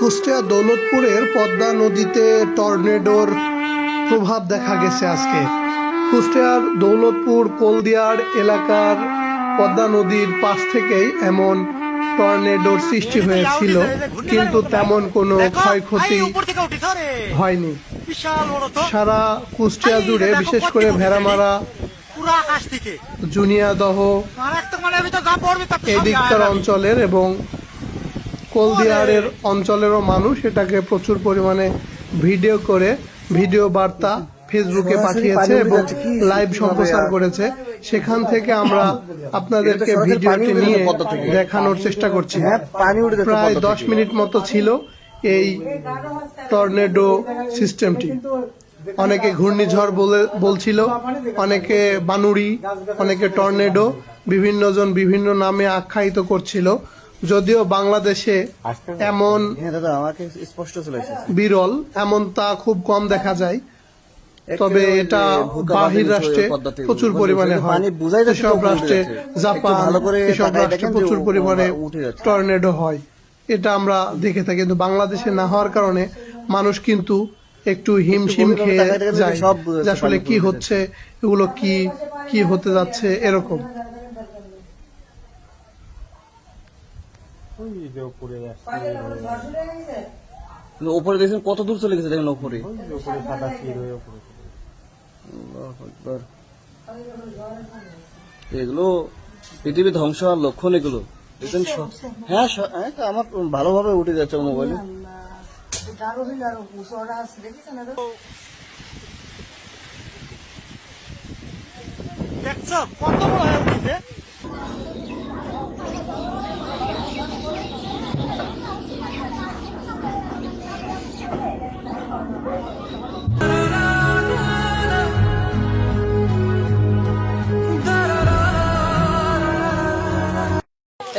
কুষ্টিয়া দৌলতপুরের পদ্মা নদীতে টর্নেডোর প্রভাব দেখা গেছে আজকে। কুষ্টিয়ার দৌলতপুর কোলদিয়ার এলাকার পদ্মা নদীর পাশ থেকেই এমন টর্নেডোর সৃষ্টি হয়েছিল কিন্তু তেমন কোনো ক্ষয়ক্ষতি হয়নি। সারা কুষ্টিয়া জুড়ে বিশেষ করে ভেড়ামারা পুরো আকাশ থেকে। জুনিয়াদহ আর একটা মানে আমি তো গা পড়বে তার এই দিককার অঞ্চলের এবং কোলদিয়ারের অঞ্চলেরও মানুষ এটাকে প্রচুর পরিমাণে ভিডিও করে ভিডিও বার্তা ফেসবুকে পাঠিয়েছে এবং লাইভ সম্প্রচার করেছে। সেখান থেকে আমরা আপনাদেরকে ভিডিওটি নিয়ে দেখানোর চেষ্টা করছি। হ্যাঁ, প্রায় দশ মিনিট মতো ছিল এই টর্নেডো সিস্টেমটি। অনেকে ঘূর্ণিঝড় বলে বলছিল অনেকে বানুড়ি অনেকে টর্নেডো বিভিন্ন জন বিভিন্ন নামে আখ্যায়িত করছিল। যদিও বাংলাদেশে এমন হ্যাঁ দাদা আমাকে স্পষ্ট বিরল এমন তা খুব কম দেখা যায়। তবে এটা বাহির রাষ্ট্রে প্রচুর পরিমাণে হয়। এসব রাষ্ট্রে জাপান একটু ভালো করে এসব রাষ্ট্রে প্রচুর পরিমাণে টর্নেডো হয়। এটা আমরা দেখে থাকি কিন্তু বাংলাদেশে না হওয়ার কারণে মানুষ কিন্তু একটু হিমশিম খেয়ে যায়। আসলে কি হচ্ছে এগুলো কি কি হতে যাচ্ছে এরকম। কিন্তু ওপরে দেখছেন কত দূর চলে গেছে দেখেন ওপরে। আল্লাহু আকবার। এগুলো পৃথিবী ধ্বংস হওয়ার লক্ষণ এগুলো। দেখছেন হ্যাঁ হ্যাঁ, আমার ভালোভাবে উঠে যাচ্ছে মোবাইলে দেখছ কত বড় হয়ে উঠেছে?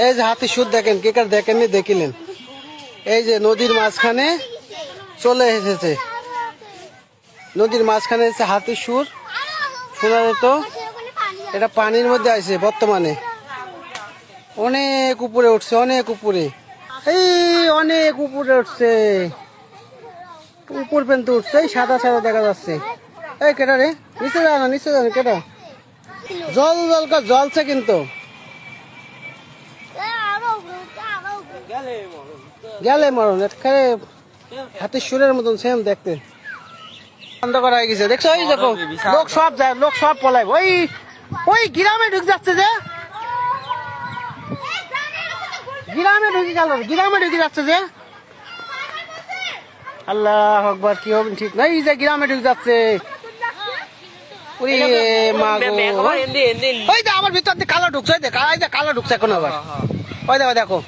এই যে হাতি সুদ দেখেন কে কার দেখেননি, দেখিলেন। এই যে নদীর মাঝখানে চলে এসেছে। নদীর মাঝখানে এসে হাতির সুর। শোনা যেত এটা পানির মধ্যে আছে বর্তমানে। অনেক উপরে উঠছে, অনেক উপরে। এই অনেক উপরে উঠছে। উপর পর্যন্ত উঠছে, এই সাদা সাদা দেখা যাচ্ছে। এই কেটা রে? নিচে যা না, নিচে যা কেটা জল জল জলছে কিন্তু। গেলে মরণ। এখানে হাতের সুরের মতন সেম দেখতে। বন্ধ করা হয়ে গেছে দেখছ? ওই দেখো লোক সব যায় লোক সব পলাই ওই ওই গ্রামে ঢুক যাচ্ছে যে। গ্রামে ঢুকে গেল গ্রামে ঢুকে যাচ্ছে যে। আল্লাহ আকবার কি হবে ঠিক নাই যে গ্রামে ঢুকে যাচ্ছে। ওই আমার ভিতর দিয়ে কালো ঢুকছে কালো- ঢুকছে এখন আবার। ওই দেখো দেখো।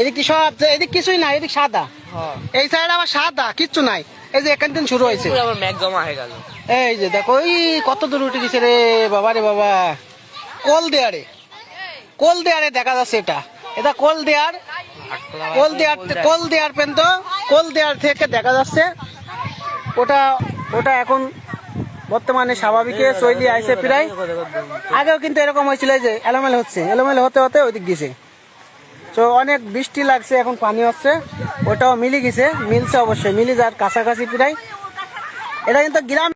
এদিক কি সব এদিক কিছুই নাই এদিক সাদা। এই সাইড আবার সাদা কিচ্ছু নাই। এই যে এখান থেকে শুরু হয়েছে। আমার ম্যাগ জমা হয়ে গেল। এই যে দেখো ওই কত দূর উঠে গেছে রে বাবা রে বাবা। কোল দেয়ারে কোল দেয়ারে দেখা যাচ্ছে এটা। এটা কোল দেয়ার কোল দেয়ার কোল দেয়ার পেন্ত কোল দেয়ার থেকে দেখা যাচ্ছে ওটা ওটা এখন বর্তমানে স্বাভাবিকে চলি আইছে প্রায়। আগেও কিন্তু এরকম হয়েছিল এই যে এলোমেলো হচ্ছে এলোমেলো হতে হতে ওইদিক গেছে। তো অনেক বৃষ্টি লাগছে, এখন পানি হচ্ছে। ওটাও মিলি গেছে, মিলছে অবশ্যই, মিলে যার কাছাকাছি প্রায়। এটা কিন্তু গ্রাম